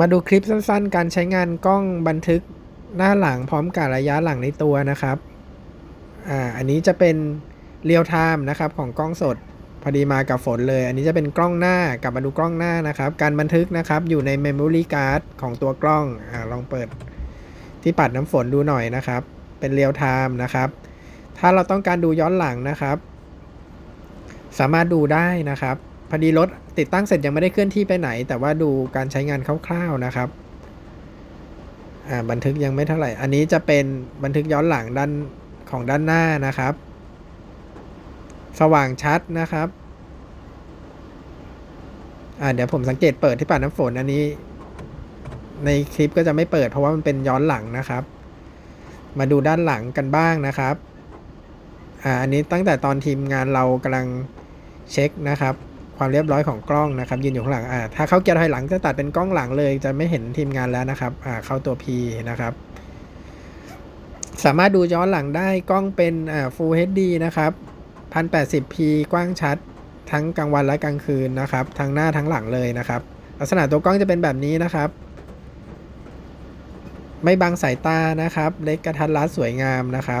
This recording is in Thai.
มาดูคลิปสั้นๆ การใช้งานกล้องบันทึกหน้าหลังพร้อมกับระยะหลังในตัวนะครับ อ่า อันนี้จะเป็นเรียลไทม์นะครับของกล้องสด พอดีมากับฝนเลย อันนี้จะเป็นกล้องหน้ากลับมาดูกล้องหน้านะครับ การบันทึกนะครับอยู่ใน Memory Card ของตัวกล้อง อ่า ลองเปิดที่ปัดน้ำฝนดูหน่อยนะครับ เป็นเรียลไทม์นะครับ ถ้าเราต้องการดูย้อนหลังนะครับ สามารถดูได้นะครับ พอดีรถติดตั้งเสร็จยังไม่ได้เคลื่อนที่ไปไหน แต่ว่าดูการใช้งานคร่าวๆนะครับอ่าบันทึกยังไม่เท่าไหร่ อันนี้จะเป็นบันทึกย้อนหลังด้านของด้านหน้านะครับ สว่างชัดนะครับอ่าเดี๋ยวผมสังเกตเปิดที่ปัดน้ำฝนอันนี้ ในคลิปก็จะไม่เปิดเพราะว่ามันเป็นย้อนหลังนะครับ มาดูด้านหลังกันบ้างนะครับอ่าอันนี้ตั้งแต่ตอนทีมงานเรากำลังเช็คนะครับ ความเรียบร้อยของกล้องนะครับยืนอยู่ข้างหลังอ่าถ้าเขาเกียร์ถอยหลังจะตัดเป็นกล้องหลังเลย จะไม่เห็นทีมงานแล้วนะครับอ่าเข้าตัว P นะครับสามารถดูย้อนหลังได้กล้องเป็นอ่า Full HD นะครับ 1080p กว้างชัดทั้งกลางวันและกลางคืนนะครับทั้งหน้าทั้งหลังเลยนะครับ ลักษณะตัวกล้องจะเป็นแบบนี้นะครับ ไม่บังสายตานะครับ เล็กกระทัดรัดสวยงามนะครับ